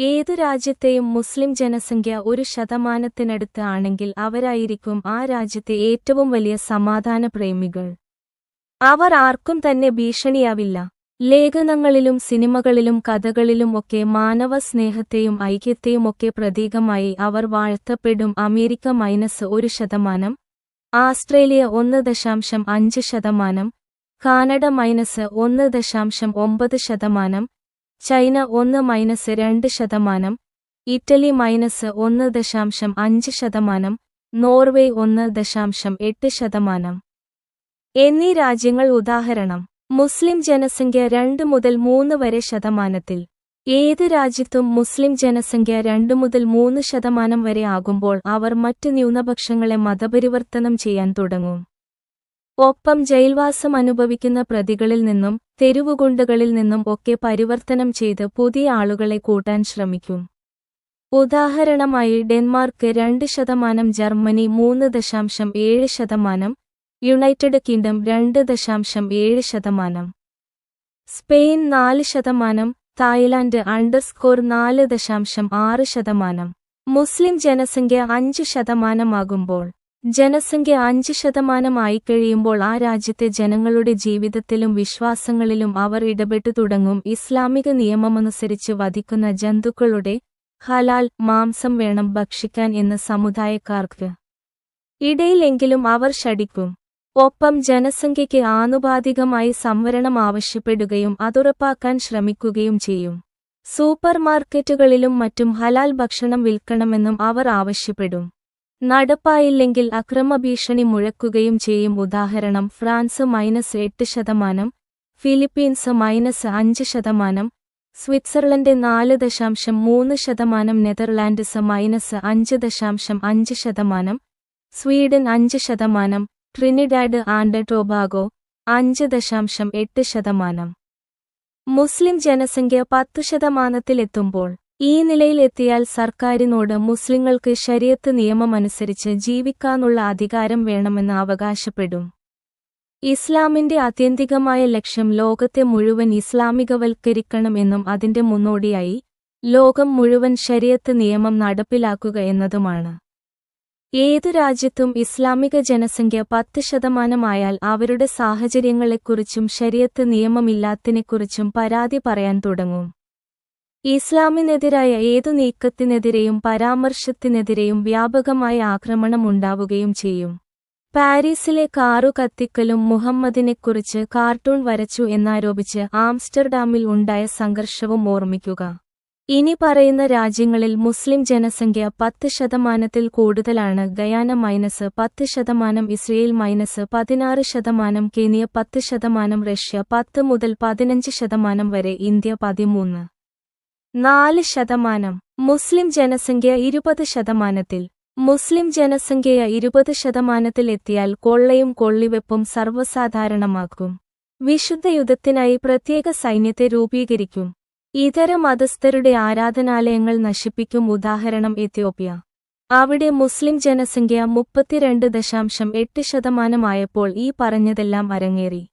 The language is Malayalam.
ഏതു രാജ്യത്തെയും മുസ്ലിം ജനസംഖ്യ ഒരു ശതമാനത്തിനടുത്ത് ആണെങ്കിൽ അവരായിരിക്കും ആ രാജ്യത്തെ ഏറ്റവും വലിയ സമാധാന പ്രേമികൾ. അവർ ആർക്കും തന്നെ ഭീഷണിയാവില്ല. ലേഖനങ്ങളിലും സിനിമകളിലും കഥകളിലും ഒക്കെ മാനവ സ്നേഹത്തെയും ഐക്യത്തെയുമൊക്കെ പ്രതീകമായി അവർ വാഴ്ത്തപ്പെടും. അമേരിക്ക മൈനസ് ഒരു ശതമാനം ആസ്ട്രേലിയ ഒന്ന് ദശാംശം അഞ്ച് ശതമാനം കാനഡ മൈനസ് ഒന്ന് ദശാംശം ഒമ്പത് ശതമാനം ചൈന ഒന്ന് മൈനസ് രണ്ട് ശതമാനം ഇറ്റലി മൈനസ് ഒന്ന് ദശാംശം അഞ്ച് ശതമാനം നോർവേ ഒന്ന് ദശാംശം എട്ട് ശതമാനം. എന്നീ രാജ്യങ്ങൾ ഉദാഹരണം മുസ്ലിം ജനസംഖ്യ രണ്ട് മുതൽ മൂന്ന് വരെ ശതമാനത്തിൽ ഏത് രാജ്യത്തും മുസ്ലിം ജനസംഖ്യ രണ്ട് മുതൽ മൂന്ന് ശതമാനം വരെ ആകുമ്പോൾ അവർ മറ്റ് ന്യൂനപക്ഷങ്ങളെ മതപരിവർത്തനം ചെയ്യാൻ തുടങ്ങും. ഒപ്പം ജയിൽവാസം അനുഭവിക്കുന്ന പ്രതികളിൽ നിന്നും തെരുവുകുണ്ടുകളിൽ നിന്നും ഒക്കെ പരിവർത്തനം ചെയ്ത് പുതിയ ആളുകളെ കൂട്ടാൻ ശ്രമിക്കും. ഉദാഹരണമായി ഡെൻമാർക്ക് രണ്ട് ശതമാനം ജർമ്മനി മൂന്ന് ദശാംശം ഏഴ് ശതമാനം യുണൈറ്റഡ് കിങ്ഡം രണ്ട് ദശാംശം ഏഴ് ശതമാനം സ്പെയിൻ നാല് ശതമാനം തായ്ലാന്റ് അണ്ടർസ്കോർ നാല് ദശാംശം ആറ് ശതമാനം. മുസ്ലിം ജനസംഖ്യ അഞ്ച് ശതമാനമാകുമ്പോൾ ജനസംഖ്യ അഞ്ച് ശതമാനമായി കഴിയുമ്പോൾ ആ രാജ്യത്തെ ജനങ്ങളുടെ ജീവിതത്തിലും വിശ്വാസങ്ങളിലും അവർ ഇടപെട്ടു തുടങ്ങും. ഇസ്ലാമിക നിയമമനുസരിച്ച് വധിക്കുന്ന ജന്തുക്കളുടെ ഹലാൽ മാംസം വേണം ഭക്ഷിക്കാൻ എന്ന് സമുദായക്കാർക്ക്. ഇടയിലെങ്കിലും അവർ ശടിക്കും ഒപ്പം ജനസംഖ്യയ്ക്ക് ആനുപാതികമായി സംവരണം ആവശ്യപ്പെടുകയും അതുറപ്പാക്കാൻ ശ്രമിക്കുകയും ചെയ്യും. സൂപ്പർമാർക്കറ്റുകളിലും മറ്റും ഹലാൽ ഭക്ഷണം വിൽക്കണമെന്നും അവർ ആവശ്യപ്പെടും. നടപ്പായില്ലെങ്കിൽ അക്രമഭീഷണി മുഴക്കുകയും ചെയ്യും. ഉദാഹരണം ഫ്രാൻസ് മൈനസ് എട്ട് ശതമാനം ഫിലിപ്പീൻസ് മൈനസ് അഞ്ച് ശതമാനം സ്വിറ്റ്സർലൻഡ് നാല് ദശാംശം മൂന്ന് ശതമാനം നെതർലാൻഡ്സ് മൈനസ് അഞ്ച് ദശാംശം അഞ്ച് ശതമാനം സ്വീഡൻ അഞ്ച് ശതമാനം ട്രിനിഡാഡ് ആൻഡ് ടോബാഗോ അഞ്ച് ദശാംശം എട്ട് ശതമാനം. മുസ്ലിം ജനസംഖ്യ പത്തു ശതമാനത്തിലെത്തുമ്പോൾ ഈ നിലയിലെത്തിയാൽ സർക്കാരിനോട് മുസ്ലിങ്ങൾക്ക് ശരീരത്ത് നിയമമനുസരിച്ച് ജീവിക്കാനുള്ള അധികാരം വേണമെന്ന് അവകാശപ്പെടും. ഇസ്ലാമിന്റെ ആത്യന്തികമായ ലക്ഷ്യം ലോകത്തെ മുഴുവൻ ഇസ്ലാമികവൽക്കരിക്കണമെന്നും അതിന്റെ മുന്നോടിയായി ലോകം മുഴുവൻ ശരീരത്ത് നിയമം നടപ്പിലാക്കുക എന്നതുമാണ്. ഏതു രാജ്യത്തും ഇസ്ലാമിക ജനസംഖ്യ പത്ത് ശതമാനമായാൽ അവരുടെ സാഹചര്യങ്ങളെക്കുറിച്ചും ശരീരത്ത് നിയമമില്ലാത്തിനെക്കുറിച്ചും പരാതി പറയാൻ തുടങ്ങും. ഇസ്ലാമിനെതിരായ ഏതു നീക്കത്തിനെതിരെയും പരാമർശത്തിനെതിരെയും വ്യാപകമായ ആക്രമണമുണ്ടാവുകയും ചെയ്യും. പാരീസിലെ കാറു കത്തിക്കലും മുഹമ്മദിനെക്കുറിച്ച് കാർട്ടൂൺ വരച്ചു എന്നാരോപിച്ച് ആംസ്റ്റർഡാമിൽ ഉണ്ടായ സംഘർഷവും ഓർമ്മിക്കുക. ഇനി പറയുന്ന രാജ്യങ്ങളിൽ മുസ്ലിം ജനസംഖ്യ പത്ത് ശതമാനത്തിൽ കൂടുതലാണ്. ഗയാന മൈനസ് പത്ത് ശതമാനം ഇസ്രയേൽ മൈനസ് പതിനാറ് ശതമാനം കെനിയ പത്ത് ശതമാനം റഷ്യ പത്ത് മുതൽ പതിനഞ്ച് ശതമാനം വരെ ഇന്ത്യ പതിമൂന്ന് നാല് ശതമാനം. മുസ്ലിം ജനസംഖ്യ ഇരുപത് ശതമാനത്തിൽ. മുസ്ലിം ജനസംഖ്യ ഇരുപത് ശതമാനത്തിൽ എത്തിയാൽ കൊള്ളയും കൊള്ളിവെപ്പും സർവസാധാരണമാക്കും. വിശുദ്ധ യുദ്ധത്തിനായി പ്രത്യേക സൈന്യത്തെ രൂപീകരിക്കും. ഇതര മതസ്ഥരുടെ ആരാധനാലയങ്ങൾ നശിപ്പിക്കും ഉദാഹരണം എത്യോപ്യ. അവിടെ മുസ്ലിം ജനസംഖ്യ മുപ്പത്തിരണ്ട് ദശാംശം എട്ട് ശതമാനമായപ്പോൾ ഈ പറഞ്ഞതെല്ലാം അരങ്ങേറി.